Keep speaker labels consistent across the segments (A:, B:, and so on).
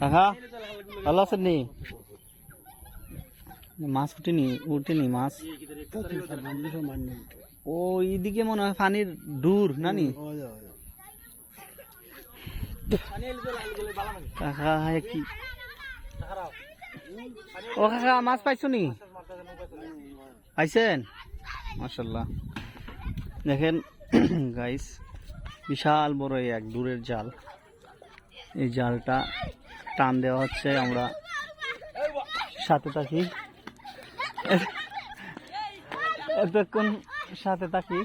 A: কাকা ভালো আছেন নি মাছ উঠেনি উঠেনি মাছ ও এইদিকে মনে হয় পানির দূর নানি কাকা ও কাকা মাছ পাইছো নি পাইছেন মাসাল্লাহ দেখেন গাইস বিশাল বড় এক দূরের জাল এই জালটা টান দেওয়া হচ্ছে আমরা সাথে থাকি। এতক্ষণ সাথে থাকি।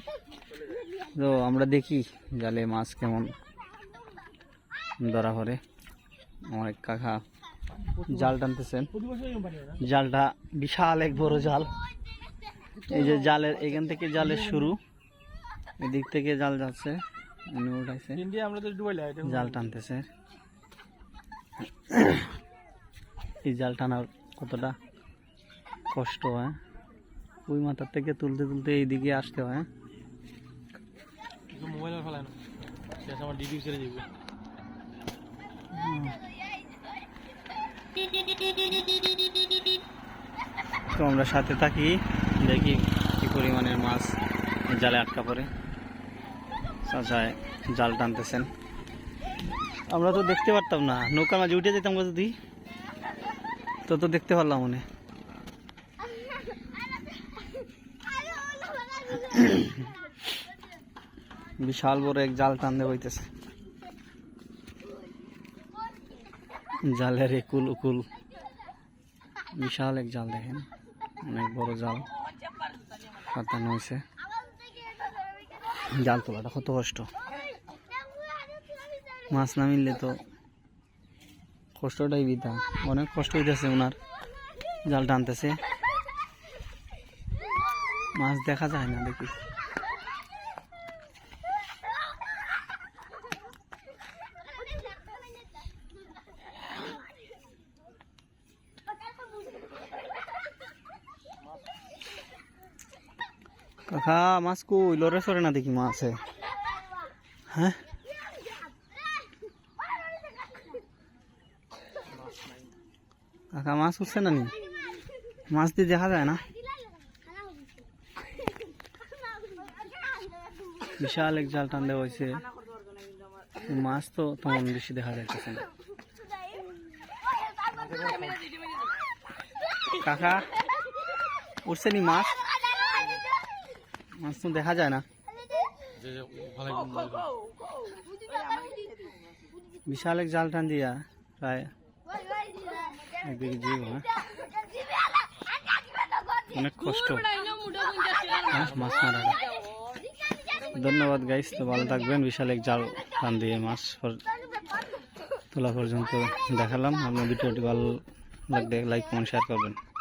A: তো আমরা দেখি জালে মাছ কেমন ধরা পড়ে। আমার এক কাকা জাল টানতেছেন জালটা বিশাল এক বড় জাল। এই যে জালের এখান থেকে জালের শুরু। এদিক থেকে জাল যাচ্ছে উনি উঠাইছে। জাল টানতেছে। এই জাল টানার কতটা কষ্ট হয়? ওই মাথার থেকে তুলতে তুলতে এইদিকে আসতে হয়
B: মোবাইল ফেলায় না। শেষ আমার ডিডি ছেড়ে যাবে
A: তো আমরা সাথে থাকি দেখি কি পরিমাণের মাছ জালে আটকা পড়ে। চাচায় জাল টানতেছেন। আমরা তো দেখতে পারতাম না। নৌকার মাঝে উঠে যেতাম যদি। তো তো দেখতে পারলাম মনে। বিশাল বড় এক জাল টানতে হইতেছে জালের একুল উকুল। বিশাল এক জাল দেখেন। অনেক বড় জাল। পাতানো হয়েছে। জাল তোলাটা কত কষ্ট। মাছ না মিললে তো কষ্টটাই বিধা অনেক কষ্ট হইতেছে ওনার জাল টানতেছে। মাছ দেখা যায় না দেখি। কাকা, মাছ কই? লরে সরে না দেখি মাছ হ্যাঁ? কাকা, মাছ উঠছে না নি? মাছ দিয়ে দেখা যায় না? বিশাল এক জাল টান দেওয়া হয়েছে। মাছ তো তেমন বেশি দেখা যাইতেছে না। কাকা, উঠছে নি মাছ? মাছ তো দেখা যায় না। বিশাল এক জাল টান দিয়া প্রায় জীব অনেক কষ্ট। হ্যাঁ, মাছ মারাটা ধন্যবাদ গাইস তো ভালো থাকবেন। বিশাল এক জাল টান দিয়ে মাছ তোলা পর্যন্ত দেখালাম। আপনার ভিডিওটি ভালো লাগলে লাইক কমেন্ট শেয়ার করবেন।